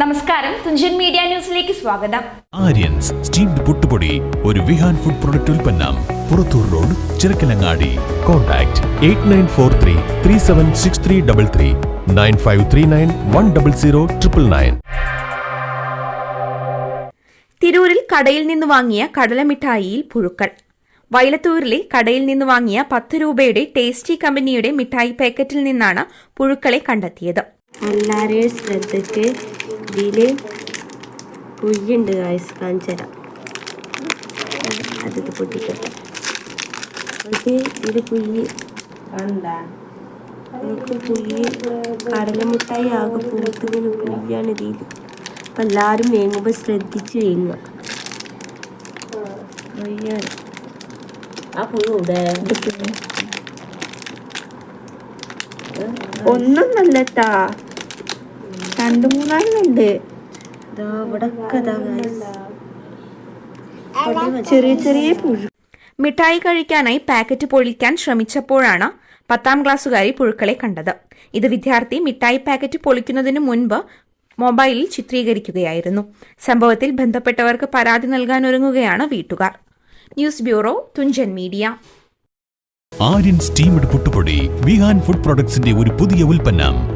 നമസ്കാരം. തുഞ്ചൻ മീഡിയ ന്യൂസിലേക്ക് സ്വാഗതം. ആര്യൻസ് സ്റ്റീംഡ് പുട്ടുപൊടി ഒരു വിഹാൻ ഫുഡ് പ്രൊഡക്റ്റ് ഉൽപ്പന്നം Purathur road Chirakkalangadi. Contact eight nine four three three seven six three double three nine five three nine one double zero triple nine. തിരൂരിൽ കടയിൽ നിന്ന് വാങ്ങിയ കടലമിഠായിയിൽ പുഴുക്കൾ. വയലത്തൂരിലെ കടയിൽ നിന്ന് വാങ്ങിയ പത്ത് രൂപയുടെ ടേസ്റ്റി കമ്പനിയുടെ മിഠായി പാക്കറ്റിൽ നിന്നാണ് പുഴുക്കളെ കണ്ടെത്തിയത്. എല്ലാവരെയും ശ്രദ്ധയ്ക്ക് ഇതിൽ കുഴിയുണ്ട് ഗായ്സ് കാണിച്ചു തരാം അത് പൊട്ടിക്കട്ടെ നമുക്ക് ഇതിൽ കുയ്യ് നമുക്ക് കുഴി കടലമുട്ടായി ആകെ പൂത്തിങ്ങനെ കുഴിയാണ് ഇതിൽ അപ്പം എല്ലാവരും വേങ്ങുമ്പോൾ ശ്രദ്ധിച്ച് വേങ്ങുക ഒന്നും. നല്ലട്ടാ രണ്ടു മൂന്നാലുണ്ട്. ചെറിയ ചെറിയ പുഴു മിഠായി കഴിക്കാനായി പാക്കറ്റ് പൊളിക്കാൻ ശ്രമിച്ചപ്പോഴാണ് പത്താം ക്ലാസ്സുകാരി പുഴുക്കളെ കണ്ടത്. ഇത് വിദ്യാർത്ഥി മിഠായി പാക്കറ്റ് പൊളിക്കുന്നതിന് മുൻപ് മൊബൈലിൽ ചിത്രീകരിക്കുകയായിരുന്നു. സംഭവത്തിൽ ബന്ധപ്പെട്ടവർക്ക് പരാതി നൽകാൻ ഒരുങ്ങുകയാണ് വീട്ടുകാർ. News bureau Thunchan media. Aryan steamed പുട്ടുപൊടി വിഹാൻ ഫുഡ് പ്രൊഡക്ട്സിന്റെ ഒരു പുതിയ ഉൽപ്പന്നം.